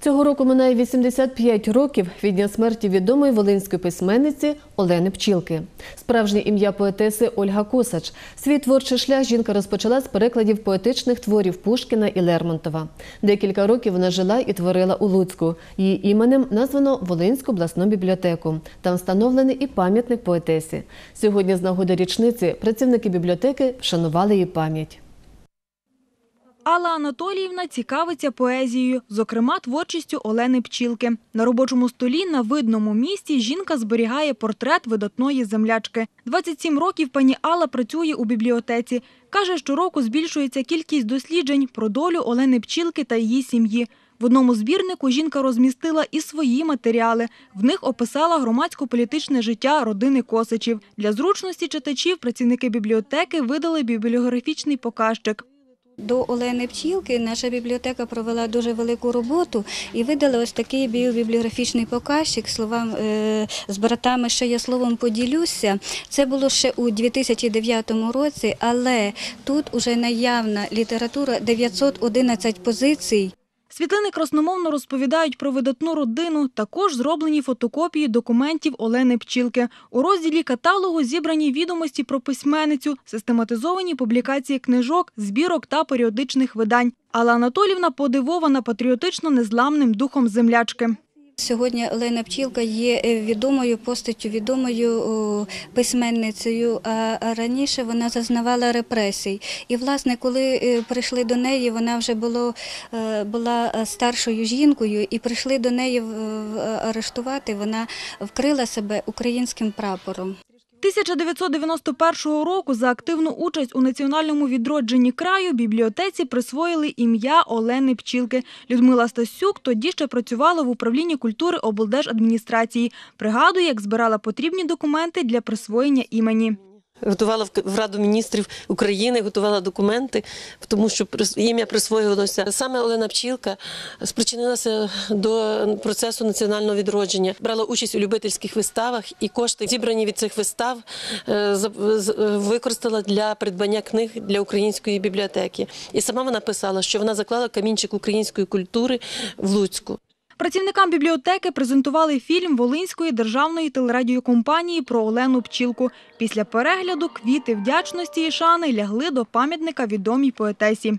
Цього року минає 85 років від дня смерті відомої волинської письменниці Олени Пчілки. Справжнє ім'я поетеси Ольга Косач. Свій творчий шлях жінка розпочала з перекладів поетичних творів Пушкіна і Лермонтова. Декілька років вона жила і творила у Луцьку. Її іменем названо Волинську обласну бібліотеку. Там встановлений і пам'ятник поетесі. Сьогодні, з нагоди річниці, працівники бібліотеки вшанували її пам'ять. Алла Анатоліївна цікавиться поезією, зокрема творчістю Олени Пчілки. На робочому столі на видному місці жінка зберігає портрет видатної землячки. 27 років пані Алла працює у бібліотеці. Каже, щороку збільшується кількість досліджень про долю Олени Пчілки та її сім'ї. В одному збірнику жінка розмістила і свої матеріали. В них описала громадсько-політичне життя родини Косичів. Для зручності читачів працівники бібліотеки видали бібліографічний показчик. До Олени Пчілки наша бібліотека провела дуже велику роботу і видала ось такий біобібліографічний показчик словам е, з братами, що я словом поділюся. Це було ще у 2009 році, але тут уже наявна література 911 позицій. Світлини красномовно розповідають про видатну родину, також зроблені фотокопії документів Олени Пчілки. У розділі каталогу зібрані відомості про письменницю, систематизовані публікації книжок, збірок та періодичних видань. Алла Анатолівна подивована патріотично незламним духом землячки. Сьогодні Олена Пчілка є е, відомою постаттю, відомою письменницею. А раніше вона зазнавала репресій. І, власне, коли е, прийшли до неї, вона вже було, е, була старшою жінкою, і прийшли до неї арештувати. Вона вкрила себе українським прапором. 1991 року за активну участь у національному відродженні краю бібліотеці присвоїли ім'я Олени Пчілки. Людмила Стасюк тоді ще працювала в управлінні культури облдержадміністрації. Пригадує, як збирала потрібні документи для присвоєння імені. Готувала в- Раду міністрів України, готувала документи, тому що ім'я присвоювалося. Саме Олена Пчілка спричинилася до процесу національного відродження. Брала участь у любительських виставах і кошти, зібрані від цих вистав, е, використала для придбання книг для української бібліотеки. І сама вона писала, що вона заклала камінчик української культури в Луцьку. Працівникам бібліотеки презентували фільм Волинської державної телерадіокомпанії про Олену Пчілку. Після перегляду квіти вдячності і шани лягли до пам'ятника відомій поетесі.